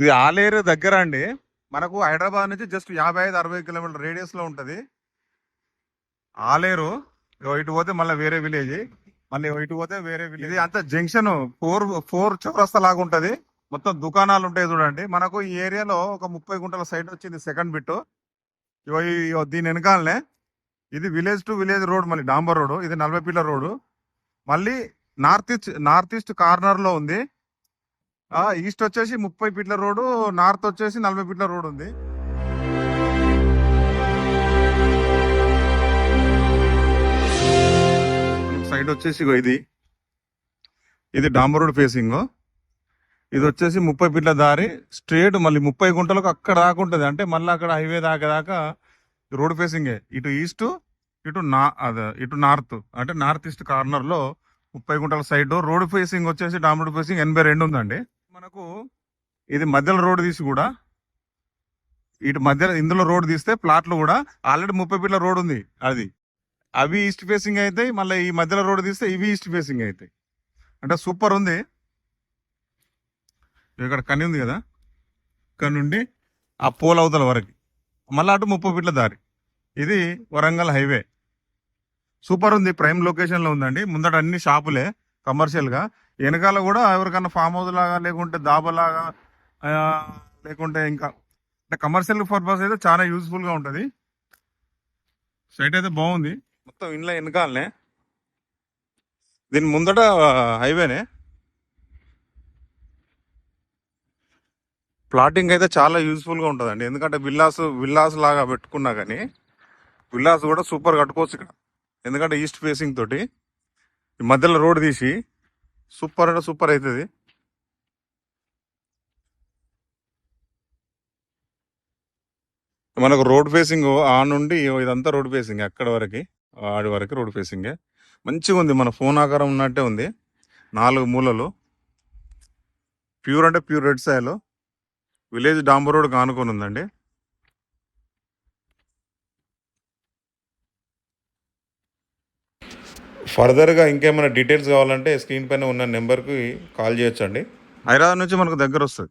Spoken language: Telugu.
ఇది ఆలేరు దగ్గర అండి. మనకు హైదరాబాద్ నుంచి జస్ట్ యాభై ఐదు అరవై కిలోమీటర్ రేడియస్లో ఉంటది. ఆలేరు ఇగో ఇటు పోతే మళ్ళీ వేరే విలేజ్ మళ్ళీ ఇటు పోతే వేరే విలేజ్ ఇది అంత జంక్షన్ ఫోర్ ఫోర్ చౌరస్తా లాగా ఉంటది. మొత్తం దుకాణాలు ఉంటాయి చూడండి. మనకు ఈ ఏరియాలో ఒక ముప్పై గుంటల సైడ్ వచ్చింది సెకండ్ బిట్ ఇగో దీని వెనకాలనే ఇది విలేజ్ టు విలేజ్ రోడ్ మళ్ళీ డాంబర్ రోడ్. ఇది నలభై పిల్లర్ రోడ్. మళ్ళీ నార్త్ ఈస్ట్ నార్త్ ఈస్ట్ కార్నర్లో ఉంది. ఈస్ట్ వచ్చేసి ముప్పై ఫీట్ల రోడ్డు నార్త్ వచ్చేసి నలభై ఫీట్ల రోడ్ ఉంది సైడ్ వచ్చేసి ఇది. ఇది డాంబర్ రోడ్ ఫేసింగ్. ఇది వచ్చేసి ముప్పై ఫీట్ల దారి స్ట్రేట్ మళ్ళీ ముప్పై గుంటలకు అక్కడ దాకా ఉంటుంది. అంటే మళ్ళీ అక్కడ హైవే దాకా దాకా రోడ్ ఫేసింగే. ఇటు ఈస్ట్ ఇటు నా అదే ఇటు నార్త్. అంటే నార్త్ ఈస్ట్ కార్నర్లో ముప్పై గుంటల సైడ్ రోడ్ ఫేసింగ్ వచ్చేసి డాంబర్ రోడ్ ఫేసింగ్ ఎనభై రెండు ఉందండి. మనకు ఇది మధ్యలో రోడ్డు తీసి కూడా ఇటు మధ్యలో ఇందులో రోడ్ తీస్తే ప్లాట్లు కూడా ఆల్రెడీ ముప్పై ఫీట్ల రోడ్ ఉంది అది. అవి ఈస్ట్ ఫేసింగ్ అవుతాయి మళ్ళీ ఈ మధ్యలో రోడ్ తీస్తే ఇవి ఈస్ట్ ఫేసింగ్ అవుతాయి అంటే సూపర్ ఉంది. ఇక్కడ కని ఉంది కదా? ఇక్కడ నుండి ఆ పోల్ అవతల వరకు. మళ్ళీ అటు ముప్పై ఫీట్ల దారి. ఇది వరంగల్ హైవే. సూపర్ ఉంది ప్రైమ్ లొకేషన్లో ఉందండి. ముందట అన్ని షాపులే కమర్షియల్గా వెనకాల కూడా ఎవరికన్నా ఫామ్ హౌస్ లాగా లేకుంటే దాబా లాగా లేకుంటే ఇంకా అంటే కమర్షియల్ పర్పస్ అయితే చాలా యూస్ఫుల్గా ఉంటుంది. సైట్ అయితే బాగుంది. మొత్తం ఇంట్లో వెనకాలనే. దీని ముందట హైవేనే ప్లాటింగ్ అయితే చాలా యూస్ఫుల్గా ఉంటుందండి. ఎందుకంటే విల్లాస్ విల్లాస్ లాగా పెట్టుకున్నా కానీ విల్లాస్ కూడా సూపర్ కట్టుకోవచ్చు ఇక్కడ. ఎందుకంటే ఈస్ట్ ఫేసింగ్ తోటి ఈ మధ్యలో రోడ్ తీసి సూపర్ అంటే సూపర్ అవుతుంది. మనకు రోడ్ ఫేసింగ్ ఆ నుండి ఇదంతా రోడ్ ఫేసింగ్ అక్కడ వరకు ఆడి వరకు రోడ్ ఫేసింగే. మంచిగా ఉంది మన ఫోన్ ఆకారం ఉన్నట్టే ఉంది. నాలుగు మూలలు. ప్యూర్ అంటే ప్యూర్ రెడ్ సాయలు. విలేజ్ డాంబర్ రోడ్ కానుకొని ఉందండి. ఫర్దర్గా ఇంకేమైనా డీటెయిల్స్ కావాలంటే స్క్రీన్ పైన ఉన్న నెంబర్కి కాల్ చేయొచ్చండి. హైదరాబాద్ నుంచి మనకు దగ్గర వస్తుంది